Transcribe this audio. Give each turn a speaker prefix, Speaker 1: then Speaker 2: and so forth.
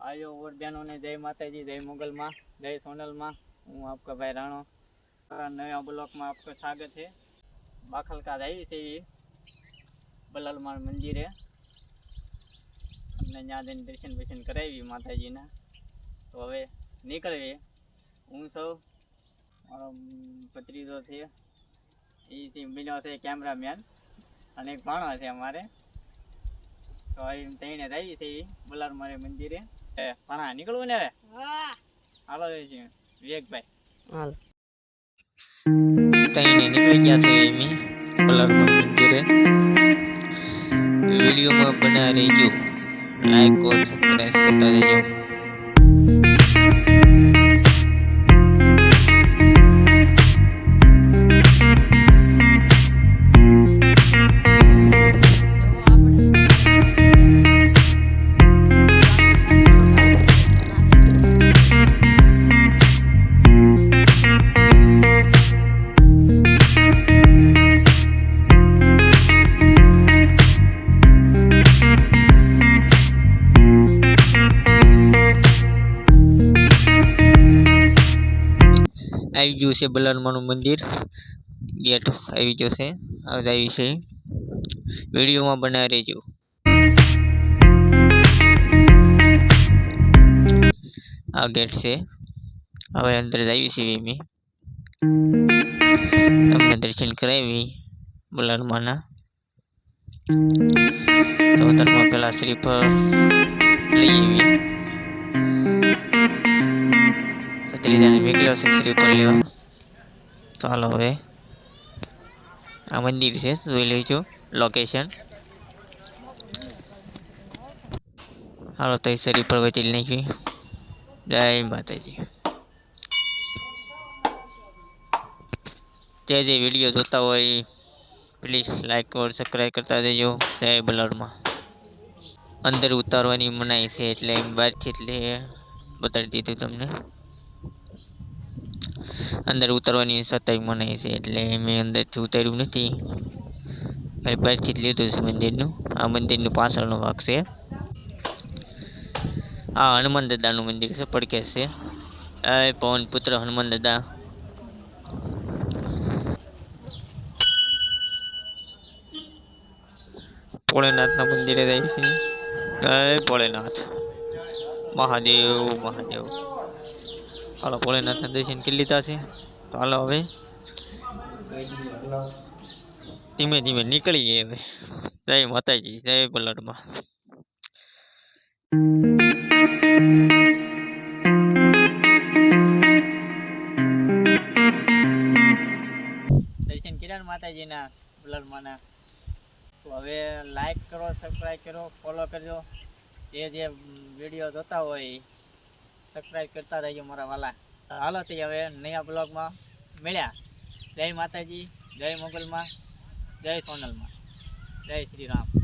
Speaker 1: આયો ઓર બહેનોને જય માતાજી જય મોગલમાં જય સોનલમાં હું આપકા ભાઈ રાણો આ નયા બ્લોકમાં આપકા સ્વાગત છે બાખલકા આવી છે એ બલાલમાં મંદિરે અમને ત્યાં જઈને દર્શન બર્શન કરાવી માતાજીના તો હવે નીકળીએ હું સૌ મારો ભત્રીજો છે. એ છે છે કેમેરામેન અને એક ભાણો છે અમારે. તો અહીં તઈને આવી છે એ મારે મંદિરે. ભાણા પાણા નીકળવું ને હવે? હાલો છે વિવેકભાઈ.
Speaker 2: હાલ.
Speaker 3: તઈને નીકળી ગયા છે એમ બોલાર મંદિરે. વિડીયોમાં બના રહેજો. લાઈક કરો સબસ્ક્રાઇબ કરતા રહેજો. આવી ગયું છે બલરમાનું મંદિર ગેટ આવી ગયો છે હવે આવી છે વિડીયોમાં બના રહેજો આ ગેટ છે હવે અંદર જઈએ છીએ અમે તમને દર્શન કરાવી બલરમાના તો તરમાં પેલા શ્રીફળ લઈ આવીએ ત્રીજાને મોકલ્યો છે શ્રીફળ લેવા તો હાલો હવે આ મંદિર છે જોઈ લેજો લોકેશન હાલો તો એ શ્રીફળ વચી નાખી જય માતાજી જે જે વિડીયો જોતા હોય પ્લીઝ લાઈક ઓર સબસ્ક્રાઈબ કરતા દેજો જય બલરમાં અંદર ઉતારવાની મનાઈ છે એટલે એમ બહારથી એટલે બતાડી દીધું તમને અંદર ઉતરવાની સતાઈ મનાઈ છે, એટલે મેં અંદરથી ઉતાર્યું નથી. પરથી જ લીધું છે મંદિરનું. આ મંદિરનું પાછળનો ભાગ છે. આ હનુમાન દાદાનું મંદિર છે પડકેશ છે. એ પવન પુત્ર હનુમાન દાદા. ભોળેનાથના મંદિરે જાય છે. જય ભોળેનાથ. મહાદેવ મહાદેવ. હાલો ભોળેનાથના દર્શન કરી લીધા છે? તો હાલો હવે. ધીમે ધીમે નીકળી ગઈ હવે. જય માતાજી, જય બલડમાં
Speaker 1: દર્શન કર્યા ને માતાજીના, બલરમાના? તો હવે લાઈક કરો સબસ્ક્રાઈબ કરો ફોલો કરજો. જે જે વીડિયો જોતા હોય સબસ્ક્રાઈબ કરતા રહેજો મારા વાલા. હાલો હવે નયા બ્લોગમાં મળ્યા. જય માતાજી, જય મોગલમાં, જય સોનલમાં. જય શ્રી રામ.